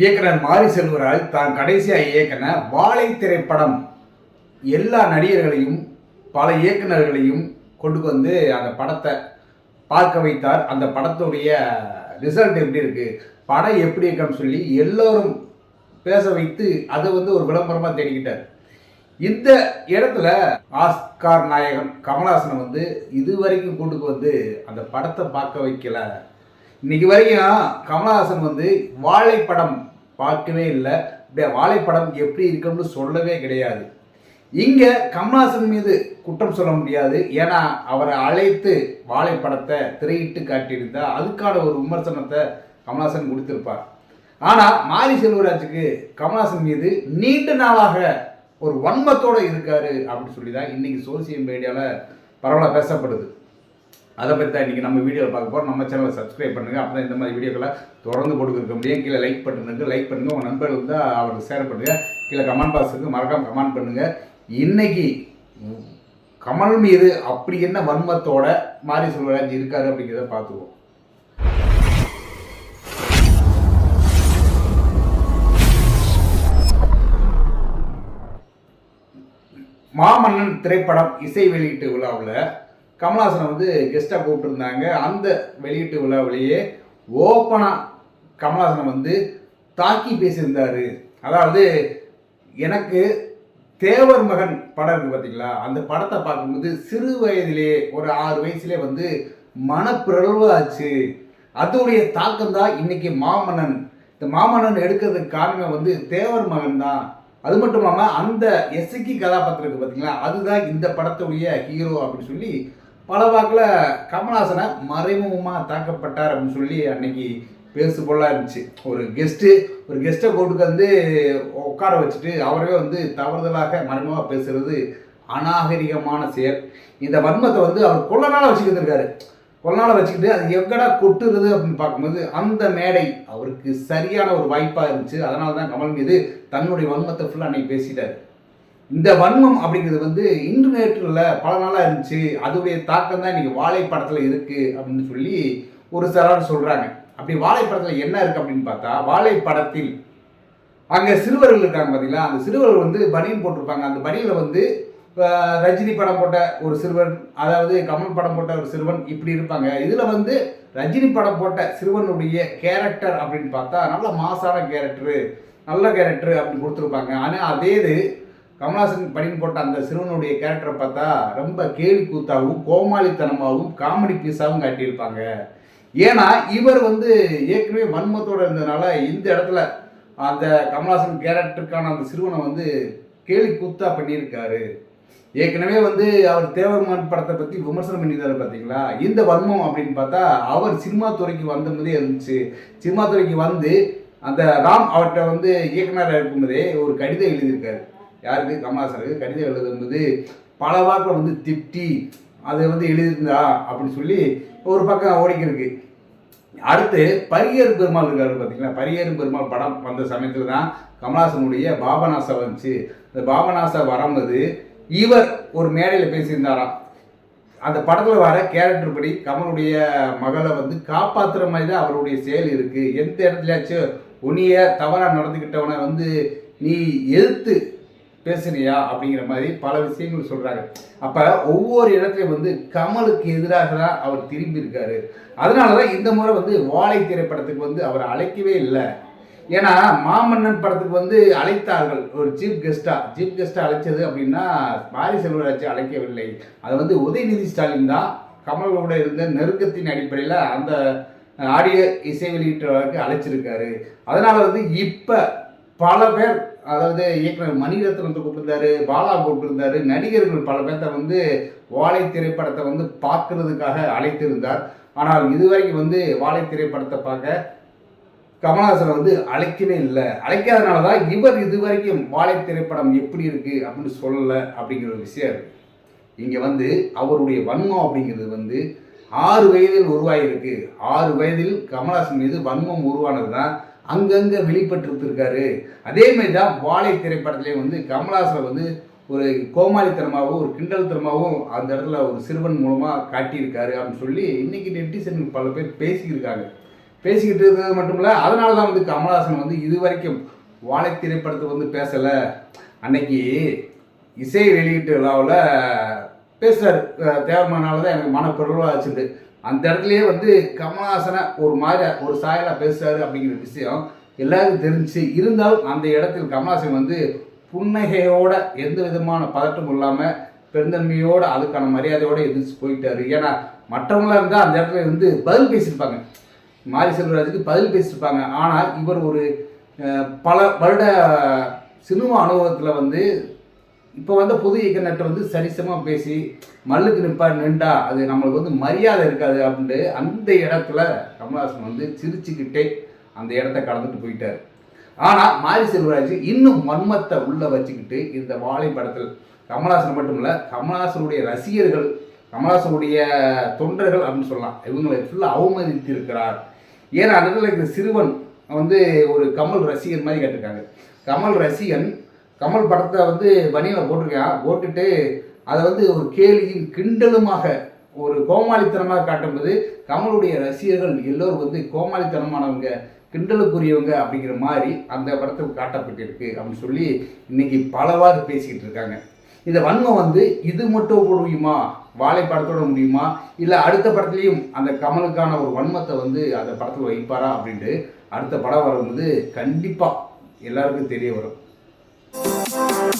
இயக்குனர் மாரி செல்வராஜ் தான் கடைசியாக இயக்குன வாழை திரைப்படம். எல்லா நடிகர்களையும் பல இயக்குனர்களையும் கொண்டு வந்து அந்த படத்தை பார்க்க வைத்தார். அந்த படத்துடைய ரிசல்ட் எப்படி இருக்குது படம் எப்படி இருக்குன்னு சொல்லி எல்லோரும் பேச வைத்து அதை வந்து ஒரு விளம்பரமாக தேடிக்கிட்டார். இந்த இடத்துல ஆஸ்கார் நாயகன் கமலஹாசனை வந்து இது வரைக்கும் கொண்டு வந்து அந்த படத்தை பார்க்க வைக்கல. இன்னைக்கு வரைக்கும் கமலஹாசன் வந்து வாழைப்படம் பார்க்கவே இல்லை. அப்படியே வாழைப்படம் எப்படி இருக்கும்னு சொல்லவே கிடையாது. இங்கே கமலஹாசன் மீது குற்றம் சொல்ல முடியாது. ஏன்னா அவரை அழைத்து வாழைப்படத்தை திரையிட்டு காட்டியிருந்தா அதுக்கான ஒரு விமர்சனத்தை கமலஹாசன் கொடுத்திருப்பார். ஆனால் மாரி செல்வராஜுக்கு கமலஹாசன் மீது நீண்ட நாளாக ஒரு வன்மத்தோடு இருக்காரு அப்படின்னு சொல்லி தான் இன்னைக்கு சோசியல் மீடியாவில் பரவலாக பேசப்படுது. அதை பற்றி தான் இன்றைக்கி நம்ம வீடியோவில் பார்க்க போகிறோம் நம்ம சேனலை சப்ஸ்கிரைப் பண்ணுங்கள் அப்போ இந்த மாதிரி வீடியோக்களை தொடர்ந்து கொடுக்க முடியும். கீழே லைக் பண்ணுங்க லைக் பண்ணுங்கள் உங்கள் நண்பர்கள் வந்து அவருக்கு ஷேர் பண்ணுங்கள் கீழே கமெண்ட் பாக்ஸுக்கு மறக்காம கமெண்ட் பண்ணுங்கள் இன்றைக்கி கமல் மீது அப்படி என்ன வன்மத்தோட மாரி செல்வராஜ் இருக்காரு அப்படிங்கிறத பார்த்துக்குவோம். மாமன்னன் திரைப்படம் இசை வெளியீட்டு விழாவில் கமலஹாசனை வந்து கெஸ்ட்டாக கூப்பிட்டுருந்தாங்க. அந்த வெளியீட்டு விழாவிலேயே ஓப்பனாக கமல்ஹாசனை வந்து தாக்கி பேசியிருந்தாரு. அதாவது எனக்கு தேவர் மகன் படம் இருக்கு பார்த்தீங்களா அந்த படத்தை பார்க்கும்போது சிறு வயதிலே ஒரு ஆறு வயசுலே வந்து மனப்பிறழ்வு ஆச்சு. அதோடைய தாக்கம் தான் இன்னைக்கு மாமன்னன். இந்த மாமன்னன் எடுக்கிறதுக்கு காரணம் வந்து தேவர் மகன் தான். அது மட்டும் இல்லாமல் அந்த எஸ்கி கதாபாத்திரம் இருக்குது பார்த்தீங்களா அதுதான் இந்த படத்துடைய ஹீரோ அப்படின்னு சொல்லி பல வாக்கில் கமல்ஹாசனை மறைமுகமாக தாக்கப்பட்டார் அப்படின்னு சொல்லி அன்னைக்கு பேசு பொருளாக இருந்துச்சு. ஒரு கெஸ்ட்டு ஒரு கெஸ்ட்டை கூட்டுக்கு வந்து உட்கார வச்சுட்டு அவரவே வந்து தவறுதலாக மறைமுகமாக பேசுகிறது அநாகரிகமான செயல். இந்த வன்மத்தை வந்து அவர் கொள்ள நாளாக வச்சுக்கிட்டு இருக்காரு கொள்ள நாளாக வச்சுக்கிட்டு அது எங்கடா கொட்டுறது அப்படின்னு பார்க்கும்போது அந்த மேடை அவருக்கு சரியான ஒரு வாய்ப்பாக இருந்துச்சு. அதனால தான் கமல் மீது தன்னுடைய வன்மத்தை ஃபுல்லாக அன்னைக்கு பேசிட்டார். இந்த வன்மம் அப்படிங்கிறது வந்து இன்று பல நாளாக இருந்துச்சு. அதோடைய தாக்கம் தான் இன்னைக்கு வாழை படத்தில் இருக்குது அப்படின்னு சொல்லி ஒரு சிலர் சொல்கிறாங்க அப்படி வாழை படத்தில் என்ன இருக்குது அப்படின்னு பார்த்தா வாழை படத்தில் அங்கே சிறுவர்கள் இருக்காங்க பார்த்தீங்களா அந்த சிறுவர்கள் வந்து பனியன் போட்டிருப்பாங்க. அந்த பனியில் வந்து ரஜினி படம் போட்ட ஒரு சிறுவன் அதாவது கமல் படம் போட்ட ஒரு சிறுவன் இப்படி இருப்பாங்க. இதில் வந்து ரஜினி படம் போட்ட சிறுவனுடைய கேரக்டர் அப்படின்னு பார்த்தா நல்ல மாசான கேரக்டரு நல்ல கேரக்டர் அப்படின்னு கொடுத்துருப்பாங்க. ஆனால் அதே இது கமலாசன் படின்னு போட்ட அந்த சிறுவனுடைய கேரக்டரை பார்த்தா ரொம்ப கேலி கூத்தாகவும் கோமாளித்தனமாகவும் காமெடி பீஸாகவும் காட்டியிருப்பாங்க. ஏன்னா இவர் வந்து ஏற்கனவே வன்மத்தோடு இருந்ததுனால இந்த இடத்துல அந்த கமலாசன் கேரக்டருக்கான அந்த சிறுவனை வந்து கேலி கூத்தா பண்ணியிருக்காரு. ஏற்கனவே வந்து அவர் தேவர்மான் படத்தை பற்றி விமர்சனம் பண்ணியிருந்தாரு பார்த்தீங்களா? இந்த வன்மம் அப்படின்னு பார்த்தா அவர் சினிமா துறைக்கு வந்த போதே இருந்துச்சு. சினிமா துறைக்கு வந்து அந்த ராம் அவர்கிட்ட வந்து இயக்குனராக இருக்கும்போதே ஒரு கடிதம் எழுதியிருக்காரு. யாருக்கு கமலாசனுக்கு கடிதம் எழுதும்போது பல வாக்கில் வந்து திட்டி அதை வந்து எழுதியிருந்தா அப்படின்னு சொல்லி ஒரு பக்கம் ஓடிக்கிருக்கு. அடுத்து பரியேறு பெருமாள் இருக்காரு பார்த்தீங்களா? பரியேறு பெருமாள் படம் வந்த சமயத்தில் தான் கமலாசனுடைய பாபநாசா வந்துச்சு. இந்த பாபநாசா வரும்போது இவர் ஒரு மேடையில் பேசியிருந்தாராம். அந்த படத்தில் வர கேரக்டர் படி கமலுடைய மகளை வந்து காப்பாற்றுற மாதிரி தான் அவருடைய செயல் இருக்குது எந்த இடத்துலயாச்சும் உன்னைய தவறாக நடந்துக்கிட்டவனை வந்து நீ எதிர்த்து பேசுனியா அப்படிங்கிற மாதிரி பல விஷயங்கள் சொல்கிறாங்க அப்போ ஒவ்வொரு இடத்துலையும் வந்து கமலுக்கு எதிராக தான் அவர் திரும்பி இருக்காரு. அதனால தான் இந்த முறை வந்து வாழை திரைப்படத்துக்கு வந்து அவரை அழைக்கவே இல்லை. ஏன்னா மாமன்னன் படத்துக்கு வந்து அழைத்தார்கள். ஒரு சீஃப் கெஸ்டா. சீஃப் கெஸ்டா அழைச்சது அப்படின்னா மாரி செல்வராஜ் அழைக்கவில்லை. அது வந்து உதயநிதி ஸ்டாலின் தான். கமலோட இருந்த நெருக்கத்தின் அடிப்படையில் அந்த ஆடியோ இசை வெளியீட்டாளருக்கு அழைச்சிருக்காரு. அதனால வந்து இப்போ பல பேர் அதாவது இயக்குனர் மணிரத்னத்தை வந்து கூப்பிட்டுருந்தாரு பாலா கூப்பிட்டுருந்தாரு. நடிகர்கள் பல பேர்த்த வந்து வாழை திரைப்படத்தை வந்து பார்க்கறதுக்காக அழைத்திருந்தார். ஆனால் இதுவரைக்கும் வந்து வாழை திரைப்படத்தை பார்க்க கமலஹாசனை வந்து அழைக்கவே இல்லை. அழைக்காதனால தான் இவர் இதுவரைக்கும் வாழை திரைப்படம் எப்படி இருக்குது அப்படின்னு சொல்லலை அப்படிங்கிற ஒரு விஷயம். இங்கே வந்து அவருடைய வன்மம் அப்படிங்கிறது வந்து ஆறு வயதில் உருவாகியிருக்கு ஆறு வயதில் கமலஹாசன் மீது வன்மம் உருவானது தான் அங்கங்கே வெளிப்பட்டுருக்காரு அதே மாதிரி தான் வாழை திரைப்படத்திலே வந்து கமலஹாசனை வந்து ஒரு கோமாளித்தனமாகவும் ஒரு கிண்டல்தனமாகவும் அந்த இடத்துல ஒரு சிறுவன் மூலமாக காட்டியிருக்காரு அப்படின்னு சொல்லி இன்னைக்கு நெட்டிசன் பல பேர் பேசியிருக்காங்க. பேசிக்கிட்டு இருக்கிறது மட்டும் இல்லை அதனால தான் வந்து கமலஹாசன் வந்து இது வரைக்கும் வாழை திரைப்படத்தை வந்து பேசலை. அன்னைக்கு இசை வெளியீட்டு விழாவில் பேசுகிறார் தேவமானால தான் எனக்கு மனப்பிரவாச்சுட்டு அந்த இடத்துலயே வந்து கமலஹாசனை ஒரு மாதிரி ஒரு சாயலாக பேசுறாரு அப்படிங்கிற விஷயம் எல்லாருக்கும் தெரிஞ்சு இருந்தாலும் அந்த இடத்தில் கமலஹாசன் வந்து புன்னகையோட எந்த விதமான பதட்டமும் இல்லாமல் பெருந்தன்மையோட அதுக்கான மரியாதையோட எதிர்த்து போயிட்டாரு. ஏன்னா மற்றவங்களா இருந்தால் அந்த இடத்துல வந்து பதில் பேசியிருப்பாங்க. மாரி செல்வராஜுக்கு பதில் பேசியிருப்பாங்க. ஆனால் இவர் ஒரு பல வருட சினிமா அனுபவத்தில் வந்து இப்போ வந்து புது இயக்குனர்கிட்ட வந்து சரிசமாக பேசி மல்லுக்கு நிற்பா நின்றா அது நம்மளுக்கு வந்து மரியாதை இருக்காது அப்படின்ட்டு அந்த இடத்துல கமல்ஹாசன் வந்து சிரிச்சுக்கிட்டே அந்த இடத்த கடந்துட்டு போயிட்டார். ஆனால் மாரி செல்வராஜ் இன்னும் மர்மத்தை உள்ளே வச்சுக்கிட்டு இந்த வாழை படத்தில் கமல்ஹாசன் மட்டும் இல்லை கமல்ஹாசனுடைய ரசிகர்கள் கமல்ஹாசனுடைய தொண்டர்கள் அப்படின்னு சொல்லலாம் இவங்களை ஃபுல்லாக அவமதித்திருக்கிறார். ஏன்னா அந்த இந்த சிறுவன் வந்து ஒரு கமல் ரசிகன் மாதிரி கேட்டிருக்காங்க. கமல் ரசிகன் கமல் படத்தை வந்து பனியில் போட்டிருக்கான். போட்டுட்டு அதை வந்து ஒரு கேலியும் கிண்டலுமாக ஒரு கோமாளித்தனமாக காட்டும்போது கமலுடைய ரசிகர்கள் எல்லோரும் வந்து கோமாளித்தனமானவங்க கிண்டலுக்குரியவங்க அப்படிங்கிற மாதிரி அந்த படத்தில் காட்டப்பட்டிருக்கு அப்படின்னு சொல்லி இன்னைக்கு பலவாறு பேசிக்கிட்டு இருக்காங்க. இந்த வன்மம் வந்து இது மட்டும் முடியுமா? வாழை படத்தோட முடியுமா? இல்லை அடுத்த படத்துலையும் அந்த கமலுக்கான ஒரு வன்மத்தை வந்து அந்த படத்தில் வைப்பாரா அப்படின்ட்டு அடுத்த படம் வரும்போது கண்டிப்பாக எல்லாருக்கும் தெரிய வரும். Música